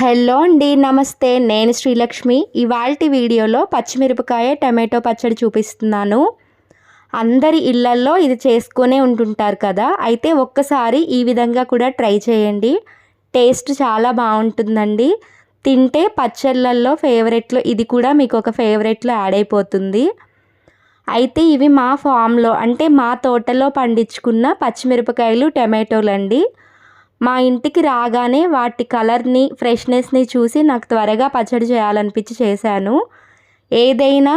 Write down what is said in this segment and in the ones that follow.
Hello అండి నమస్తే. నేను శ్రీలక్ష్మి. ఇవాళ వీడియోలో పచ్చిమిరపకాయ టమాటో పచ్చడి చూపిస్తున్నాను. అందరి ఇళ్ళల్లో ఇది చేసుకునే ఉంటుంటారు కదా. అయితే ఒక్కసారి ఈ విధంగా కూడా ట్రై చేయండి. టేస్ట్ చాలా బాగుంటుందండి. తింటే పచ్చళ్ళల్లో ఫేవరెట్లో ఇది కూడా మీకు ఒక ఫేవరెట్లో యాడ్ అయిపోతుంది. అయితే ఇవి మా ఫామ్లో అంటే మా తోటలో పండించుకున్న పచ్చిమిరపకాయలు టమాటోలు అండి మా ఇంటికి రాగానే వాటి కలర్ని ఫ్రెష్నెస్ని చూసి నాకు త్వరగా పచ్చడి చేయాలనిపించి చేశాను. ఏదైనా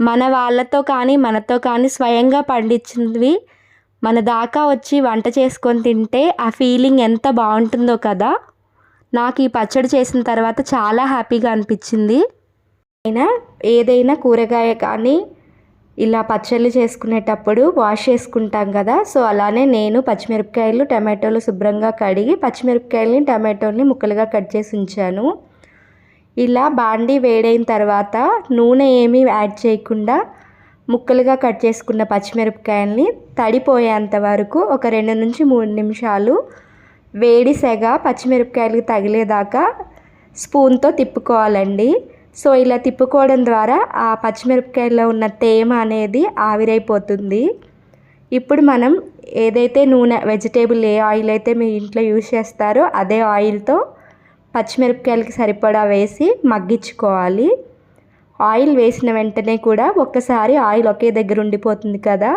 మన వాళ్ళతో కానీ మనతో కానీ స్వయంగా పండించినవి మన దాకా వచ్చి వంట చేసుకొని తింటే ఆ ఫీలింగ్ ఎంత బాగుంటుందో కదా. నాకు ఈ పచ్చడి చేసిన తర్వాత చాలా హ్యాపీగా అనిపించింది. అయినా ఏదైనా కూరగాయ కానీ ఇలా పచ్చళ్ళు చేసుకునేటప్పుడు వాష్ చేసుకుంటాం కదా. సో అలానే నేను పచ్చిమిరపకాయలు టమాటోలు శుభ్రంగా కడిగి పచ్చిమిరపకాయలని టమాటోని ముక్కలుగా కట్ చేసి ఉంచాను. ఇలా బాండీ వేడైన తర్వాత నూనె ఏమీ యాడ్ చేయకుండా ముక్కలుగా కట్ చేసుకున్న పచ్చిమిరపకాయలని తడిపోయేంత వరకు ఒక రెండు నుంచి మూడు నిమిషాలు వేడి సెగ పచ్చిమిరపకాయలకు తగిలేదాకా స్పూన్తో తిప్పుకోవాలండి. సో ఇలా తిప్పుకోవడం ద్వారా ఆ పచ్చిమిరపకాయల్లో ఉన్న తేమ అనేది ఆవిరైపోతుంది. ఇప్పుడు మనం ఏదైతే నూనె వెజిటేబుల్ ఏ ఆయిల్ అయితే మీ ఇంట్లో యూజ్ చేస్తారో అదే ఆయిల్తో పచ్చిమిరపకాయలకి సరిపడా వేసి మగ్గించుకోవాలి. ఆయిల్ వేసిన వెంటనే కూడా ఒక్కసారి ఆయిల్ ఒకే దగ్గర ఉండిపోతుంది కదా.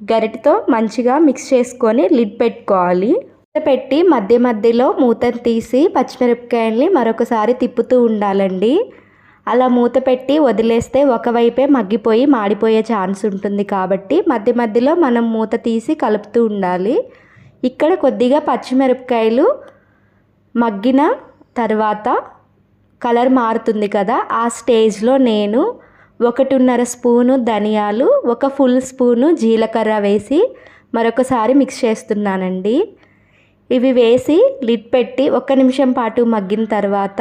గరిటతో మంచిగా మిక్స్ చేసుకొని లిడ్ పెట్టుకోవాలి. పెట్టి మధ్య మధ్యలో మూతను తీసి పచ్చిమిరపకాయల్ని మరొకసారి తిప్పుతూ ఉండాలండి. అలా మూత పెట్టి వదిలేస్తే ఒకవైపే మగ్గిపోయి మాడిపోయే ఛాన్స్ ఉంటుంది కాబట్టి మధ్య మధ్యలో మనం మూత తీసి కలుపుతూ ఉండాలి. ఇక్కడ కొద్దిగా పచ్చిమిరపకాయలు మగ్గిన తర్వాత కలర్ మారుతుంది కదా ఆ స్టేజ్లో నేను ఒకటిన్నర స్పూను ధనియాలు ఒక ఫుల్ స్పూను జీలకర్ర వేసి మరొకసారి మిక్స్ చేస్తున్నానండి. ఇవి వేసి లిడ్ పెట్టి ఒక్క నిమిషం పాటు మగ్గిన తర్వాత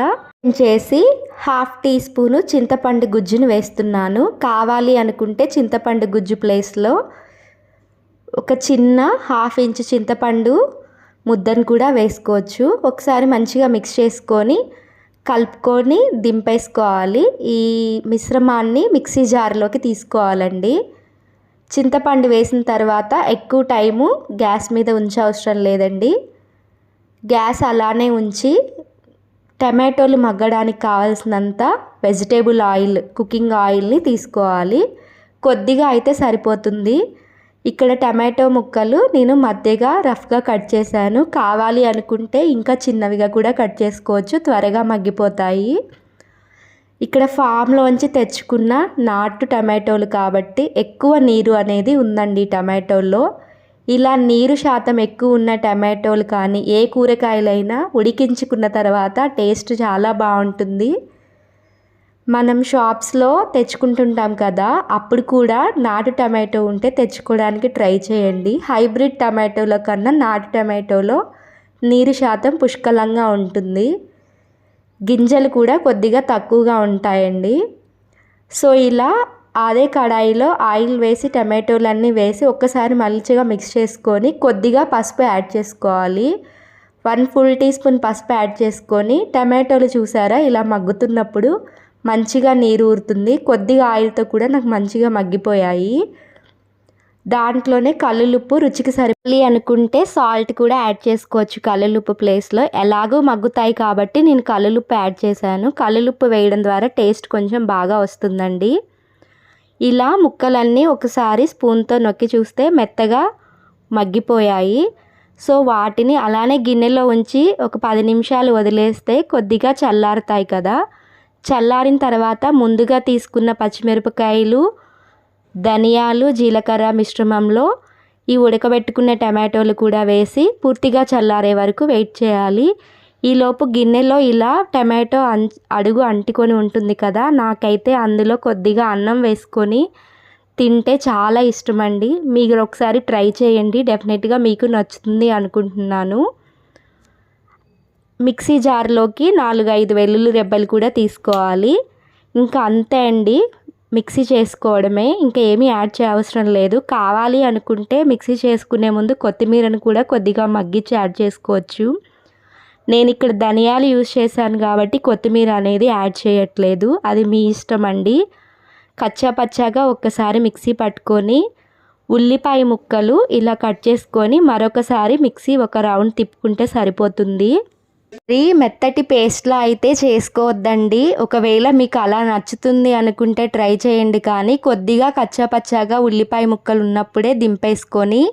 చేసి హాఫ్ టీ స్పూను చింతపండు గుజ్జును వేస్తున్నాను. కావాలి అనుకుంటే చింతపండు గుజ్జు ప్లేస్లో ఒక చిన్న హాఫ్ ఇంచ్ చింతపండు ముద్దను కూడా వేసుకోవచ్చు. ఒకసారి మంచిగా మిక్స్ చేసుకొని కలుపుకొని దింపేసుకోవాలి. ఈ మిశ్రమాన్ని మిక్సీ జార్లోకి తీసుకోవాలండి. చింతపండు వేసిన తర్వాత ఎక్కువ టైము గ్యాస్ మీద ఉంచవసరం లేదండి. గ్యాస్ అలానే ఉంచి టమాటోలు మగ్గడానికి కావాల్సినంత వెజిటేబుల్ ఆయిల్ కుకింగ్ ఆయిల్ని తీసుకోవాలి. కొద్దిగా అయితే సరిపోతుంది. ఇక్కడ టమాటో ముక్కలు నేను మధ్యగా రఫ్గా కట్ చేశాను. కావాలి అనుకుంటే ఇంకా చిన్నవిగా కూడా కట్ చేసుకోవచ్చు. త్వరగా మగ్గిపోతాయి. ఇక్కడ ఫామ్లోంచి తెచ్చుకున్న నాటు టమాటోలు కాబట్టి ఎక్కువ నీరు అనేది ఉందండి టమాటోల్లో. ఇలా నీరు శాతం ఎక్కువ ఉన్న టమాటోలు కానీ ఏ కూరగాయలైనా ఉడికించుకున్న తర్వాత టేస్ట్ చాలా బాగుంటుంది. మనం షాప్స్లో తెచ్చుకుంటుంటాం కదా అప్పుడు కూడా నాటు టమాటో ఉంటే తెచ్చుకోవడానికి ట్రై చేయండి. హైబ్రిడ్ టమాటోల కన్నా నాటు టమాటోలో నీరు శాతం పుష్కలంగా ఉంటుంది. గింజలు కూడా కొద్దిగా తక్కువగా ఉంటాయండి. సో ఇలా అదే కడాయిలో ఆయిల్ వేసి టమాటోలన్నీ వేసి ఒక్కసారి మల్చిగా మిక్స్ చేసుకొని కొద్దిగా పసుపు యాడ్ చేసుకోవాలి. వన్ ఫుల్ టీ స్పూన్ పసుపు యాడ్ చేసుకొని టమాటోలు చూసారా ఇలా మగ్గుతున్నప్పుడు? మంచిగా నీరు ఊరుతుంది. కొద్దిగా ఆయిల్తో కూడా నాకు మంచిగా మగ్గిపోయాయి. దాంట్లోనే కల్లులుప్పు రుచికి సరిపోయి అనుకుంటే సాల్ట్ కూడా యాడ్ చేసుకోవచ్చు కల్లులుప్పు ప్లేస్లో. ఎలాగో మగ్గుతాయి కాబట్టి నేను కల్లులుప్పు యాడ్ చేశాను. కల్లులుప్పు వేయడం ద్వారా టేస్ట్ కొంచెం బాగా వస్తుందండి. ఇలా ముక్కలన్నీ ఒకసారి స్పూన్తో నొక్కి చూస్తే మెత్తగా మగ్గిపోయాయి. సో వాటిని అలానే గిన్నెలో ఉంచి ఒక పది నిమిషాలు వదిలేస్తే కొద్దిగా చల్లారుతాయి కదా. చల్లారిన తర్వాత ముందుగా తీసుకున్న పచ్చిమిరపకాయలు ధనియాలు జీలకర్ర మిశ్రమంలో ఈ ఉడకబెట్టుకున్న టమాటోలు కూడా వేసి పూర్తిగా చల్లారే వరకు వెయిట్ చేయాలి. ఈలోపు గిన్నెలో ఇలా టమాటో అడుగు అంటుకొని ఉంటుంది కదా నాకైతే అందులో కొద్దిగా అన్నం వేసుకొని తింటే చాలా ఇష్టం అండి మీరు ఒకసారి ట్రై చేయండి డెఫినెట్గా మీకు నచ్చుతుంది అనుకుంటున్నాను. మిక్సీ జార్లోకి నాలుగు ఐదు వెల్లుల్లి రెబ్బలు కూడా తీసుకోవాలి. ఇంకా అంతే అండి మిక్సీ చేసుకోవడమే. ఇంకా ఏమీ యాడ్ చేయవసరం లేదు. కావాలి అనుకుంటే మిక్సీ చేసుకునే ముందు కొత్తిమీరను కూడా కొద్దిగా మగ్గించి యాడ్ చేసుకోవచ్చు. నేను ఇక్కడ ధనియాలు యూజ్ చేశాను కాబట్టి కొత్తిమీర అనేది యాడ్ చేయట్లేదు. అది మీ ఇష్టం అండి. కచ్చా పచ్చాగా ఒక్కసారి మిక్సీ పట్టుకొని ఉల్లిపాయ ముక్కలు ఇలా కట్ చేసుకొని మరొకసారి మిక్సీ ఒక రౌండ్ తిప్పుకుంటే సరిపోతుంది. మరి మెత్తటి పేస్ట్లా అయితే చేసుకోవద్దండి. ఒకవేళ మీకు అలా నచ్చుతుంది అనుకుంటే ట్రై చేయండి. కానీ కొద్దిగా కచ్చాపచ్చాగా ఉల్లిపాయ ముక్కలు ఉన్నప్పుడే దింపేసుకొని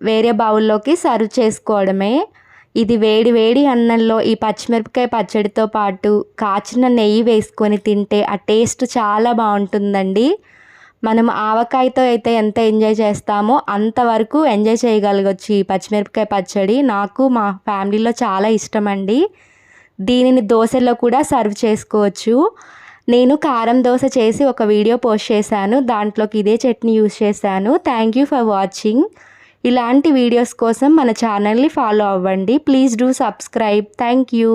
వేరే బౌల్లోకి సర్వ్ చేసుకోవడమే. ఇది వేడి వేడి అన్నంలో ఈ పచ్చిమిరపకాయ పచ్చడితో పాటు కాచిన నెయ్యి వేసుకొని తింటే ఆ టేస్ట్ చాలా బాగుంటుందండి. మనం ఆవకాయతో అయితే ఎంత ఎంజాయ్ చేస్తామో అంతవరకు ఎంజాయ్ చేయగలగచ్చు ఈ పచ్చిమిరపకాయ పచ్చడి. నాకు మా ఫ్యామిలీలో చాలా ఇష్టం అండి దీనిని దోశలో కూడా సర్వ్ చేసుకోవచ్చు. నేను కారం దోశ చేసి ఒక వీడియో పోస్ట్ చేశాను. దాంట్లోకి ఇదే చట్నీ యూస్ చేశాను. Thank you for watching. ఇలాంటి వీడియోస్ కోసం మన ఛానల్ని ఫాలో అవ్వండి. Please do subscribe thank you